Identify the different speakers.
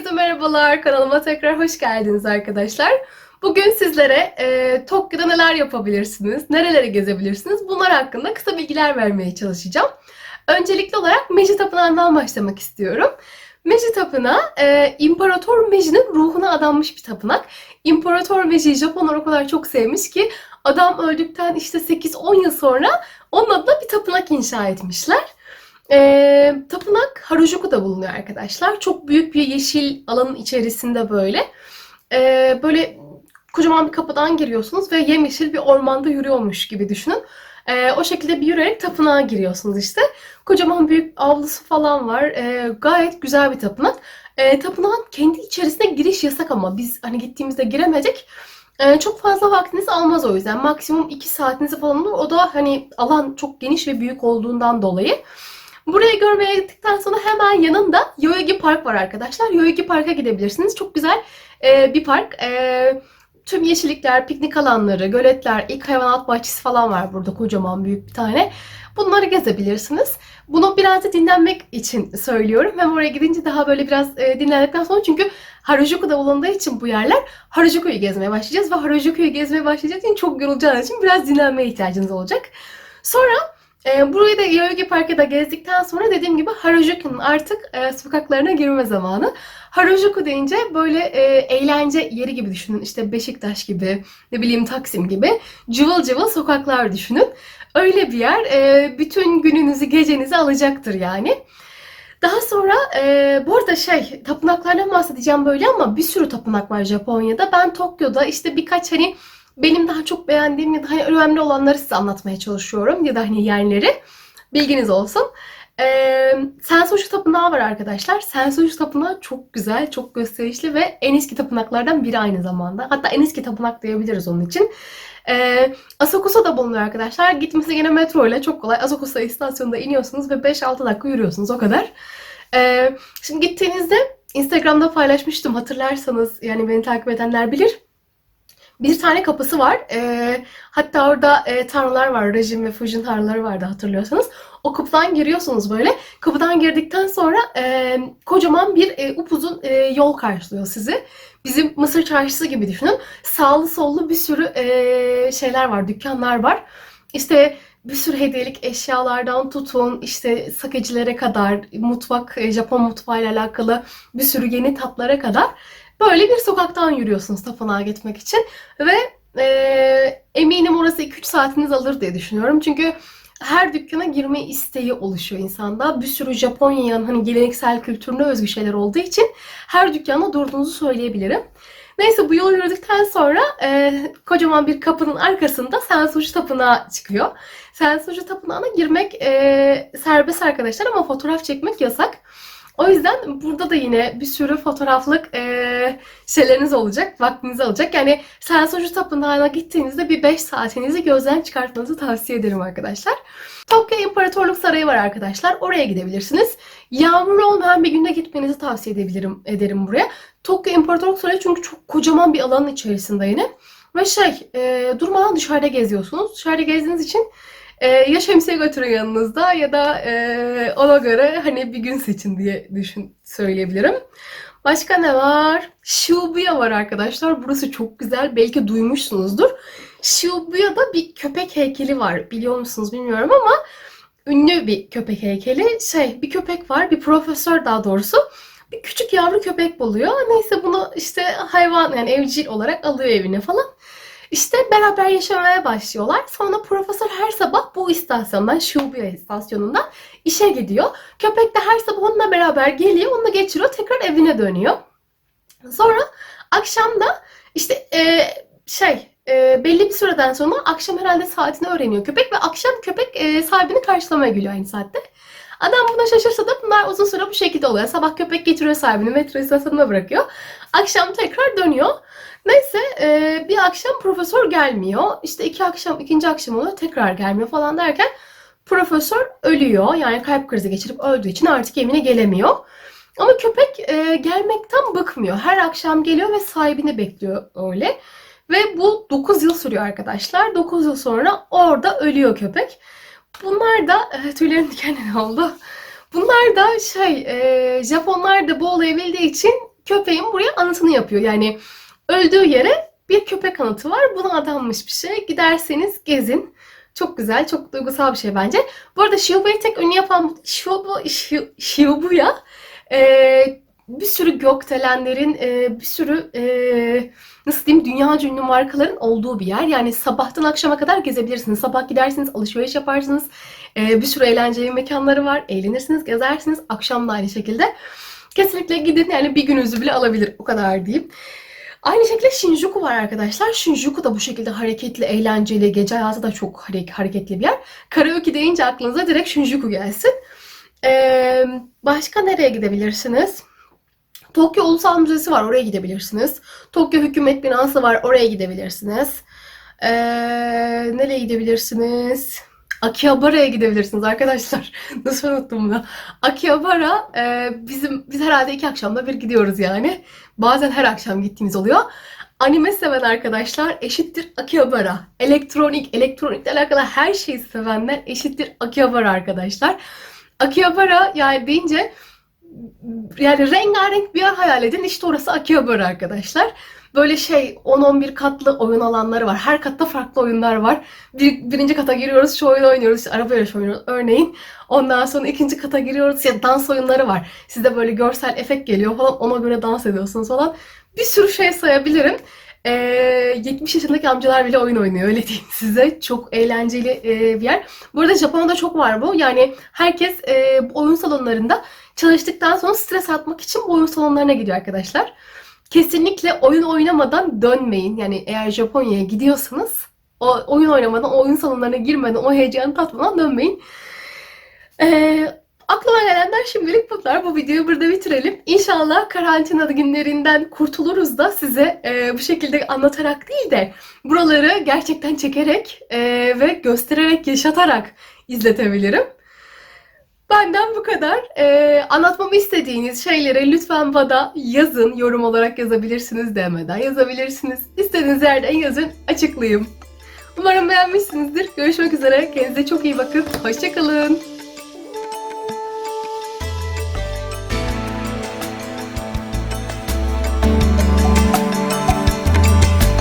Speaker 1: Herkese merhabalar. Kanalıma tekrar hoş geldiniz arkadaşlar. Bugün sizlere e, Tokyo'da neler yapabilirsiniz, nerelere gezebilirsiniz bunlar hakkında kısa bilgiler vermeye çalışacağım. Öncelikli olarak Meiji Tapınağı'ndan başlamak istiyorum. Meiji Tapınağı, e, İmparator Meiji'nin ruhuna adanmış bir tapınak. İmparator Meiji Japonlar o kadar çok sevmiş ki adam öldükten işte 8-10 yıl sonra onun adına bir tapınak inşa etmişler. Ee, tapınak Harajuku'da bulunuyor arkadaşlar. Çok büyük bir yeşil alanın içerisinde böyle. Ee, böyle kocaman bir kapıdan giriyorsunuz ve yemyeşil bir ormanda yürüyormuş gibi düşünün. Ee, o şekilde bir yürüyerek tapınağa giriyorsunuz işte. Kocaman büyük avlusu falan var. Ee, gayet güzel bir tapınak. Ee, tapınağın kendi içerisine giriş yasak ama biz hani gittiğimizde giremedik. Ee, çok fazla vaktiniz almaz o yüzden. Maksimum 2 saatinizi falan olur. O da hani alan çok geniş ve büyük olduğundan dolayı. Burayı görmeye gittikten sonra hemen yanında Yoyogi Park var arkadaşlar. Yoyogi Park'a gidebilirsiniz. Çok güzel e, bir park. E, tüm yeşillikler, piknik alanları, göletler, ilk hayvanat bahçesi falan var burada kocaman büyük bir tane. Bunları gezebilirsiniz. Bunu biraz da dinlenmek için söylüyorum. Hem oraya gidince daha böyle biraz e, dinlendikten sonra çünkü Harajuku'da bulunduğu için bu yerler Harajuku'yu gezmeye başlayacağız ve Harajuku'yu gezmeye başlayacağız için çok yorulacağınız için biraz dinlenmeye ihtiyacınız olacak. Sonra e, burayı da Yoyogi Park'ı da gezdikten sonra dediğim gibi Harajuku'nun artık e, sokaklarına girme zamanı. Harajuku deyince böyle e, eğlence yeri gibi düşünün. İşte Beşiktaş gibi, ne bileyim Taksim gibi cıvıl cıvıl sokaklar düşünün. Öyle bir yer e, bütün gününüzü, gecenizi alacaktır yani. Daha sonra e, bu arada şey tapınaklardan bahsedeceğim böyle ama bir sürü tapınak var Japonya'da. Ben Tokyo'da işte birkaç hani benim daha çok beğendiğim ya da hani önemli olanları size anlatmaya çalışıyorum ya da hani yerleri bilginiz olsun. Ee, Sensoji Tapınağı var arkadaşlar. Sensoji Tapınağı çok güzel, çok gösterişli ve en eski tapınaklardan biri aynı zamanda. Hatta en eski tapınak diyebiliriz onun için. Ee, Asakusa'da bulunuyor arkadaşlar. Gitmesi gene metro ile çok kolay. Asakusa istasyonunda iniyorsunuz ve 5-6 dakika yürüyorsunuz o kadar. Ee, şimdi gittiğinizde Instagram'da paylaşmıştım hatırlarsanız yani beni takip edenler bilir bir tane kapısı var. E, hatta orada e, tanrılar var. Rejim ve Fujin tanrıları vardı hatırlıyorsanız. O kapıdan giriyorsunuz böyle. Kapıdan girdikten sonra e, kocaman bir e, upuzun e, yol karşılıyor sizi. Bizim Mısır çarşısı gibi düşünün. Sağlı sollu bir sürü e, şeyler var, dükkanlar var. İşte bir sürü hediyelik eşyalardan tutun işte sakecilere kadar mutfak, e, Japon mutfağıyla alakalı bir sürü yeni tatlara kadar Böyle bir sokaktan yürüyorsunuz tapınağa gitmek için ve e, eminim orası 2-3 saatiniz alır diye düşünüyorum. Çünkü her dükkana girme isteği oluşuyor insanda. Bir sürü Japonya'nın hani geleneksel kültürüne özgü şeyler olduğu için her dükkanda durduğunuzu söyleyebilirim. Neyse bu yolu yürüdükten sonra e, kocaman bir kapının arkasında Sensuji Tapınağı çıkıyor. Sensuji Tapınağı'na girmek e, serbest arkadaşlar ama fotoğraf çekmek yasak. O yüzden burada da yine bir sürü fotoğraflık e, şeyleriniz olacak, vaktiniz olacak. Yani Sensoji Tapınağı'na gittiğinizde bir 5 saatinizi gözden çıkartmanızı tavsiye ederim arkadaşlar. Tokyo İmparatorluk Sarayı var arkadaşlar. Oraya gidebilirsiniz. Yağmurlu olmayan bir günde gitmenizi tavsiye edebilirim ederim buraya. Tokyo İmparatorluk Sarayı çünkü çok kocaman bir alanın içerisinde yine. Ve şey, e, durmadan dışarıda geziyorsunuz. Dışarıda gezdiğiniz için ee, ya şemsiye götürün yanınızda ya da e, ona göre hani bir gün seçin diye düşün söyleyebilirim. Başka ne var? Shibuya var arkadaşlar. Burası çok güzel. Belki duymuşsunuzdur. Shibuya'da bir köpek heykeli var. Biliyor musunuz bilmiyorum ama ünlü bir köpek heykeli. Şey bir köpek var. Bir profesör daha doğrusu. Bir küçük yavru köpek buluyor. Neyse bunu işte hayvan yani evcil olarak alıyor evine falan. İşte beraber yaşamaya başlıyorlar. Sonra profesör her sabah bu istasyondan, Shibuya istasyonundan işe gidiyor. Köpek de her sabah onunla beraber geliyor, onunla geçiriyor, tekrar evine dönüyor. Sonra akşam da işte e, şey e, belli bir süreden sonra akşam herhalde saatini öğreniyor köpek ve akşam köpek e, sahibini karşılamaya geliyor aynı saatte. Adam buna şaşırsa da bunlar uzun süre bu şekilde oluyor. Sabah köpek getiriyor sahibini metro istasyonuna bırakıyor. Akşam tekrar dönüyor. Neyse e, bir akşam profesör gelmiyor. İşte iki akşam, ikinci akşam oluyor tekrar gelmiyor falan derken profesör ölüyor. Yani kalp krizi geçirip öldüğü için artık evine gelemiyor. Ama köpek e, gelmekten bıkmıyor. Her akşam geliyor ve sahibini bekliyor öyle. Ve bu 9 yıl sürüyor arkadaşlar. 9 yıl sonra orada ölüyor köpek. Bunlar da e, tüylerim diken oldu. Bunlar da şey e, Japonlar da bu olayı bildiği için köpeğin buraya anıtını yapıyor. Yani öldüğü yere bir köpek anıtı var. Buna adanmış bir şey. Giderseniz gezin. Çok güzel, çok duygusal bir şey bence. Bu arada Shibuba'yı tek ünlü yapan Shibuya, Shi- Shibuya e, bir sürü gökdelenlerin, e, bir sürü e, nasıl diyeyim dünya ünlü markaların olduğu bir yer. Yani sabahtan akşama kadar gezebilirsiniz. Sabah gidersiniz, alışveriş yaparsınız. E, bir sürü eğlenceli mekanları var. Eğlenirsiniz, gezersiniz. Akşam da aynı şekilde. Kesinlikle gidin yani bir gününüzü bile alabilir. O kadar diyeyim. Aynı şekilde Shinjuku var arkadaşlar. Shinjuku da bu şekilde hareketli, eğlenceli, gece hayatı da çok hare- hareketli bir yer. Karaoke deyince aklınıza direkt Shinjuku gelsin. Ee, başka nereye gidebilirsiniz? Tokyo Ulusal Müzesi var, oraya gidebilirsiniz. Tokyo Hükümet Binası var, oraya gidebilirsiniz. Ee, nereye gidebilirsiniz? Akihabara'ya gidebilirsiniz arkadaşlar. Nasıl unuttum bunu? Akihabara e, bizim biz herhalde iki akşamda bir gidiyoruz yani. Bazen her akşam gittiğimiz oluyor. Anime seven arkadaşlar eşittir Akihabara. Elektronik, elektronikle alakalı her şeyi sevenler eşittir Akihabara arkadaşlar. Akihabara yani deyince yani rengarenk bir yer hayal edin. İşte orası Akihabara arkadaşlar. Böyle şey 10-11 katlı oyun alanları var. Her katta farklı oyunlar var. Bir, birinci kata giriyoruz, şu oyunu oynuyoruz. İşte araba yarışı oynuyoruz örneğin. Ondan sonra ikinci kata giriyoruz. Ya dans oyunları var. Size böyle görsel efekt geliyor falan. Ona göre dans ediyorsunuz falan. Bir sürü şey sayabilirim. Ee, 70 yaşındaki amcalar bile oyun oynuyor öyle diyeyim size. Çok eğlenceli e, bir yer. Bu arada Japonya'da çok var bu. Yani herkes e, oyun salonlarında çalıştıktan sonra stres atmak için oyun salonlarına gidiyor arkadaşlar. Kesinlikle oyun oynamadan dönmeyin. Yani eğer Japonya'ya gidiyorsanız o oyun oynamadan, oyun salonlarına girmeden, o heyecanı tatmadan dönmeyin. Ee, aklıma gelenler şimdilik bunlar. Bu videoyu burada bitirelim. İnşallah karantina günlerinden kurtuluruz da size e, bu şekilde anlatarak değil de buraları gerçekten çekerek e, ve göstererek, yaşatarak izletebilirim. Benden bu kadar. Ee, anlatmamı istediğiniz şeyleri lütfen bana yazın. Yorum olarak yazabilirsiniz, demeden yazabilirsiniz. İstediğiniz yerden yazın, açıklayayım. Umarım beğenmişsinizdir. Görüşmek üzere. Kendinize çok iyi bakın. Hoşçakalın.